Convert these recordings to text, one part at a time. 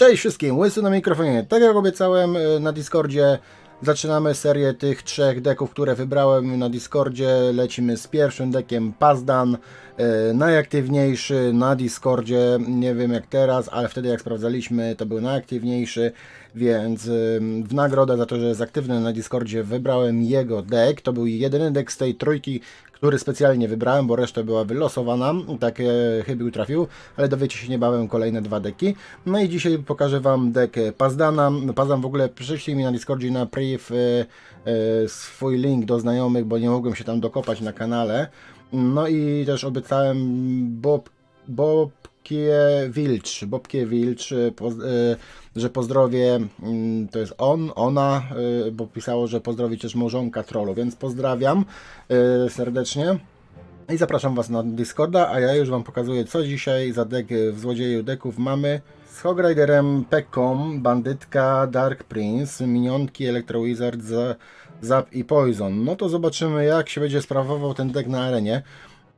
Cześć wszystkim, Łysy na mikrofonie. Tak jak obiecałem e, na Discordzie, zaczynamy serię tych trzech deków, które wybrałem na Discordzie. Lecimy z pierwszym dekiem Pazdan, e, najaktywniejszy na Discordzie. Nie wiem jak teraz, ale wtedy jak sprawdzaliśmy, to był najaktywniejszy, więc w nagrodę za to, że jest aktywny na Discordzie, wybrałem jego deck. To był jedyny deck z tej trójki, który specjalnie wybrałem, bo reszta była wylosowana, tak e, chybił trafił, ale dowiecie się niebawem kolejne dwa deki. No i dzisiaj pokażę Wam deck Pazdana. Pazdan w ogóle przyszli mi na Discordzie na priv e, e, swój link do znajomych, bo nie mogłem się tam dokopać na kanale. No i też obiecałem Bob, Bobkie Wilcz, Bobkie Wilcz, e, e, że pozdrowię, mm, to jest on, ona, e, bo pisało, że pozdrowi też małżonka trollu, więc pozdrawiam serdecznie. I zapraszam Was na Discorda, a ja już Wam pokazuję, co dzisiaj za deck w Złodzieju deków mamy. Z Hog Riderem Pekką, Bandytka, Dark Prince, Minionki, Electro Wizard, Za- Zap i Poison. No to zobaczymy, jak się będzie sprawował ten deck na arenie.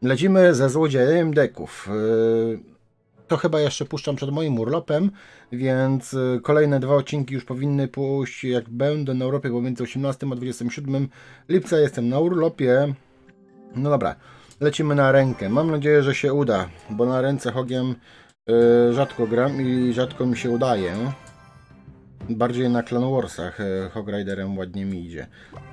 Lecimy ze Złodziejem deków. Yy, To chyba jeszcze puszczam przed moim urlopem, więc y, kolejne dwa odcinki już powinny pójść, jak będę na Europie, bo między 18 a 27 lipca jestem na urlopie. No dobra, lecimy na rękę. Mam nadzieję, że się uda, bo na ręce Hogiem y, rzadko gram i rzadko mi się udaje. Bardziej na Clan Warsach y, Hog Riderem ładnie mi idzie.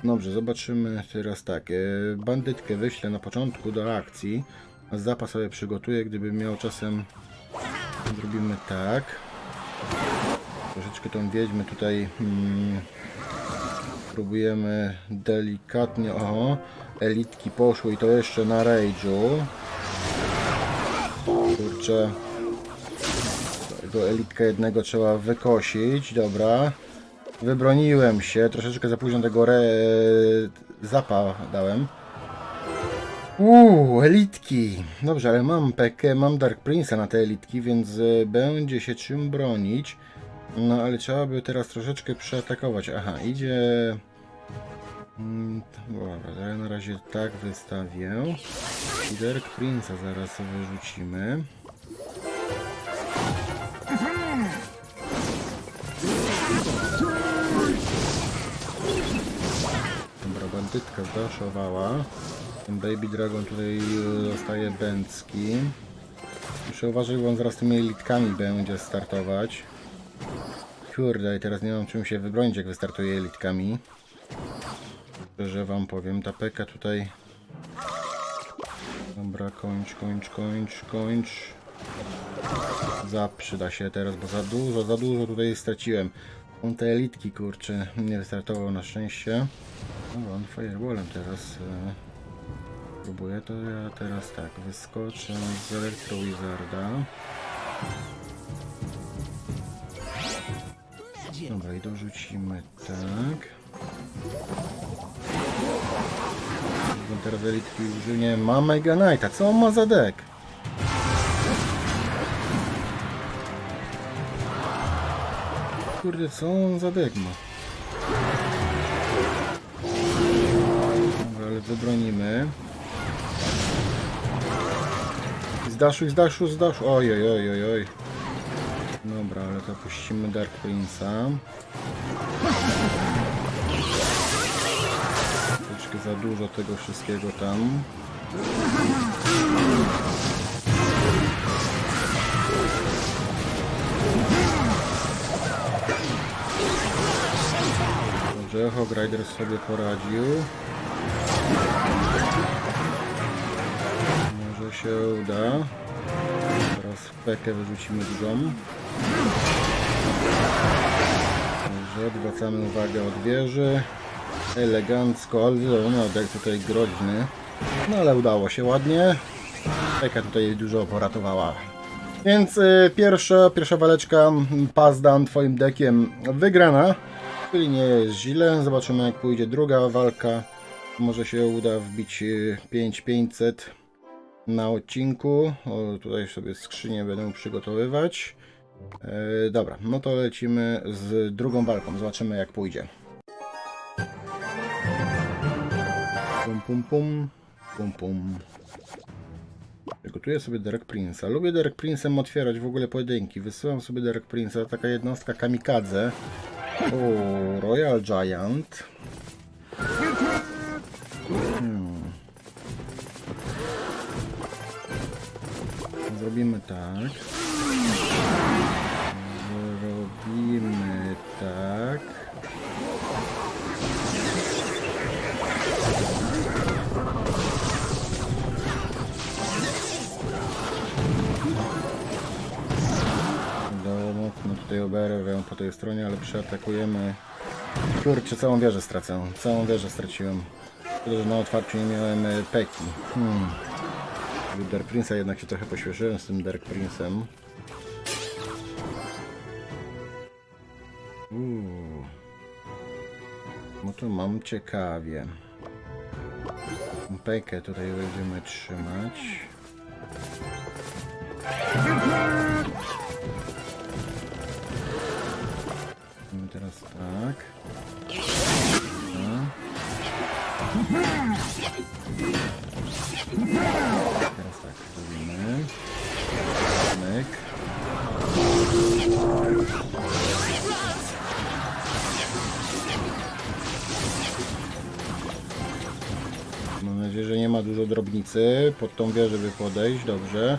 Dobrze, zobaczymy teraz tak. Bandytkę wyślę na początku do akcji. Zapas sobie przygotuję, gdyby miał czasem... Zrobimy tak. Troszeczkę tą wiedźmę tutaj... Hmm, Próbujemy delikatnie. O, elitki poszły i to jeszcze na rage'u. Kurczę. Tego elitka jednego trzeba wykosić. Dobra. Wybroniłem się. Troszeczkę za późno tego re... zapa dałem. Uuu, elitki. Dobrze, ale mam Pekę, mam Dark Prince'a na te elitki, więc e, będzie się czym bronić. No, ale trzeba by teraz troszeczkę przeatakować. Aha, idzie... Mm, Dobra, to ja na razie tak wystawię. I Dark Prince'a zaraz wyrzucimy. Dobra, bandytka zdaszowała. Ten Baby Dragon tutaj e, zostaje bęcki. Muszę uważać, bo on zaraz tymi elitkami będzie startować. Kurde, i teraz nie mam czym się wybronić, jak wystartuję elitkami. Szczerze wam powiem, ta peka tutaj... Dobra, kończ, kończ, kończ, kończ. Zap przyda się teraz, bo za dużo, za dużo tutaj straciłem. On te elitki, kurczę, nie wystartował na szczęście. No, on fireballem teraz e, próbuje, to ja teraz tak, wyskoczę z Electro Wizarda. Dobra, i dorzucimy tak. Bo teraz elitki użyję. Ma Mega Knighta, co on ma za deck? Kurde, co on za deck ma? Dobra, ale wybronimy. Zdaszuj, zdaszu, zdaszu. Oj, oj, oj, oj. Dobra, ale to puścimy Dark Prince'a. Troszeczkę za dużo tego wszystkiego tam. Dobrze, Hog Rider sobie poradził. Się uda. Teraz pekę wyrzucimy dużą. Dobrze, odwracamy uwagę od wieży. Elegancko, ale no, jak tutaj groźny. No ale udało się ładnie. Peka tutaj dużo poratowała. Więc y, pierwsza, pierwsza waleczka mm, Pazdan twoim dekiem wygrana. Czyli nie jest źle. Zobaczymy jak pójdzie druga walka. Może się uda wbić y, 5500 na odcinku. O, tutaj sobie skrzynię będę przygotowywać. E, dobra, no to lecimy z drugą walką. Zobaczymy jak pójdzie. Pum pum pum. Pum pum. Przygotuję sobie Derek Prince'a. Lubię Derek Prince'em otwierać w ogóle pojedynki. Wysyłam sobie Derek Prince'a, taka jednostka kamikadze. O, Royal Giant. Hmm. Zrobimy tak. Zrobimy tak. Do mocno tutaj oberwę po tej stronie, ale przeatakujemy. Kurczę, całą wieżę stracę. Całą wieżę straciłem. Szkoda, że na otwarciu nie miałem e, peki. Hmm. Dark Prince'a jednak się trochę pośpieszyłem z tym Dark Prince'em. No to mam ciekawie. Pekę tutaj będziemy trzymać. I teraz tak. No. Drobnicy pod tą wieżę, by podejść. Dobrze.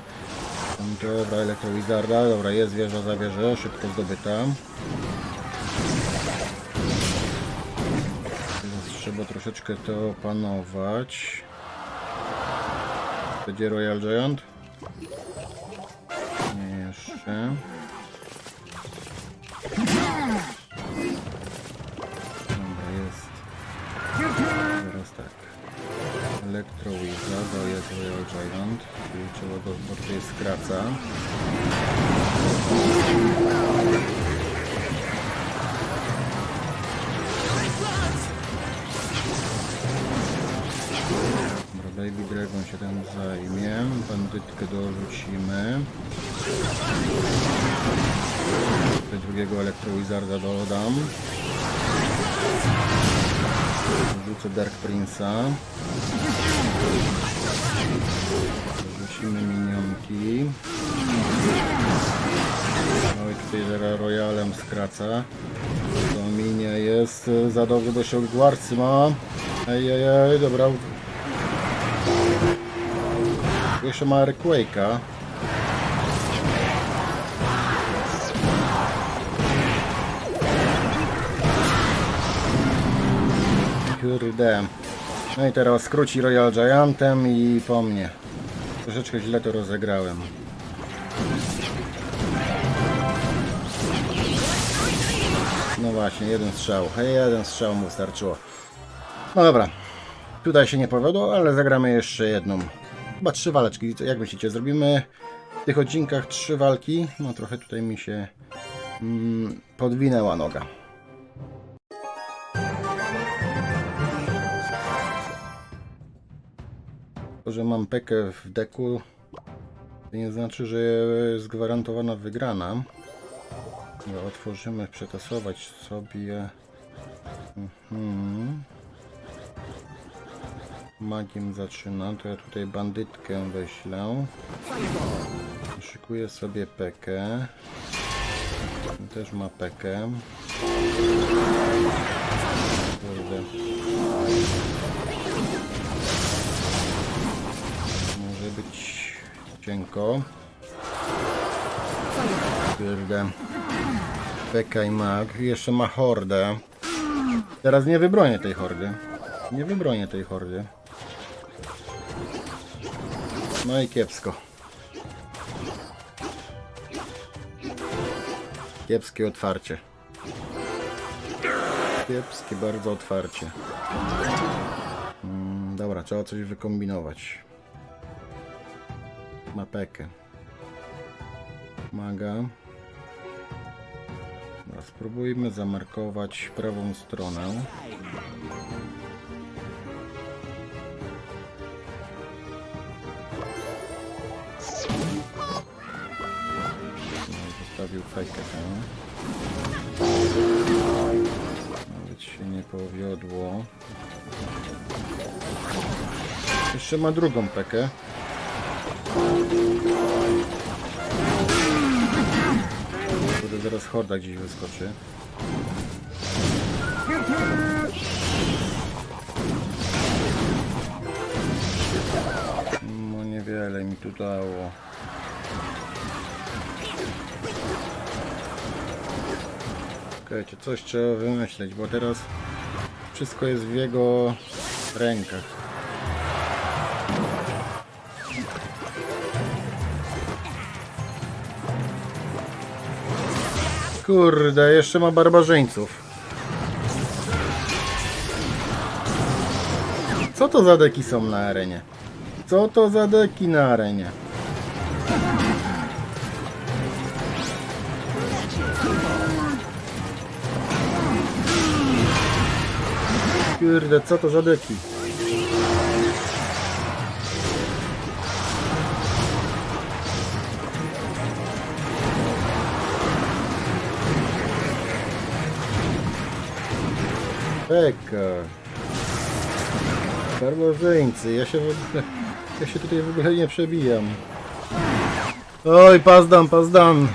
Dobra, elektrowizarda. Dobra, jest wieża za wieżę. Szybko zdobyta. Teraz trzeba troszeczkę to opanować. Będzie Royal Giant? Nie jeszcze. Electro Wizard, to jest Royal Giant, czyli go bardziej skraca. Dobra, Baby Dragon się tam zajmie. Bandytkę dorzucimy. Do drugiego Electro Wizarda dodam. Rzucę Dark Prince'a. Rzucimy minionki. Oj, tutaj zaraz Royalem skraca. To minia jest e, za dobrze do sił Gwarcy ma. Ej, ej, ej, dobra. Jeszcze ma Earthquake'a. Kurde. No i teraz skróci Royal Giantem i po mnie. Troszeczkę źle to rozegrałem. No właśnie, jeden strzał. Jeden strzał mu starczyło. No dobra. Tutaj się nie powiodło, ale zagramy jeszcze jedną. Chyba trzy waleczki. Jak myślicie, zrobimy w tych odcinkach trzy walki? No trochę tutaj mi się mm, podwinęła noga. To, że mam pekę w deku, to nie znaczy, że jest gwarantowana wygrana. Dobra, otworzymy, przetasować sobie. Mhm. Magiem zaczynam, to ja tutaj bandytkę weźlę. Szykuję sobie pekę. Też ma pekę. Cienko. Kurde. Peka i mag. Jeszcze ma hordę. Teraz nie wybronię tej hordy. Nie wybronię tej hordy. No i kiepsko. Kiepskie otwarcie. Kiepskie bardzo otwarcie. Mm, dobra, trzeba coś wykombinować. Ma pekę. Maga. Dobra, spróbujmy zamarkować prawą stronę. No, Zostawił fejkę tam. Nawet się nie powiodło. Jeszcze ma drugą pekę. Zaraz horda gdzieś wyskoczy. No niewiele mi tu dało. Czekajcie, coś trzeba wymyśleć, bo teraz wszystko jest w jego rękach. Kurde, jeszcze ma barbarzyńców. Co to za deki są na arenie? Co to za deki na arenie? Kurde, co to za deki? Czekaj. Barbarzyńcy, ja się w ogóle... Ja się tutaj w ogóle nie przebijam. Oj, Pazdan, Pazdan.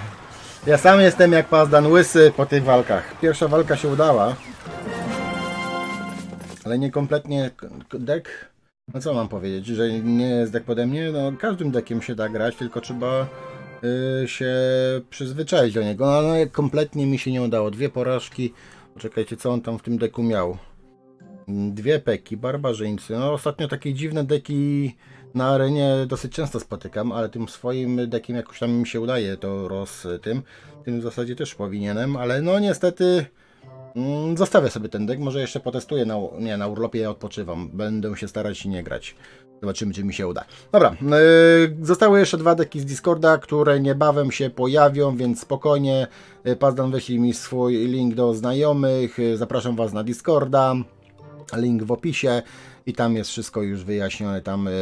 Ja sam jestem jak Pazdan, łysy po tych walkach. Pierwsza walka się udała. Ale nie kompletnie dek. No co mam powiedzieć, że nie jest dek pode mnie? No każdym dekiem się da grać, tylko trzeba y, się przyzwyczaić do niego. No ale kompletnie mi się nie udało. Dwie porażki. Czekajcie, co on tam w tym deku miał? Dwie peki, barbarzyńcy. No ostatnio takie dziwne deki na arenie dosyć często spotykam, ale tym swoim dekiem jakoś tam mi się udaje to roz tym. Tym w zasadzie też powinienem, ale no niestety mm, zostawię sobie ten dek. Może jeszcze potestuję na, nie, na urlopie ja odpoczywam. Będę się starać nie grać. Zobaczymy, czy mi się uda. Dobra, yy, zostały jeszcze dwa deki z Discorda, które niebawem się pojawią, więc spokojnie. Yy, Pazdan wyślij mi swój link do znajomych. Yy, zapraszam Was na Discorda link w opisie i tam jest wszystko już wyjaśnione. Tam y,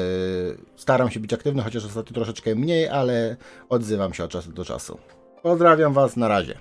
staram się być aktywny, chociaż ostatnio troszeczkę mniej, ale odzywam się od czasu do czasu. Pozdrawiam Was, na razie.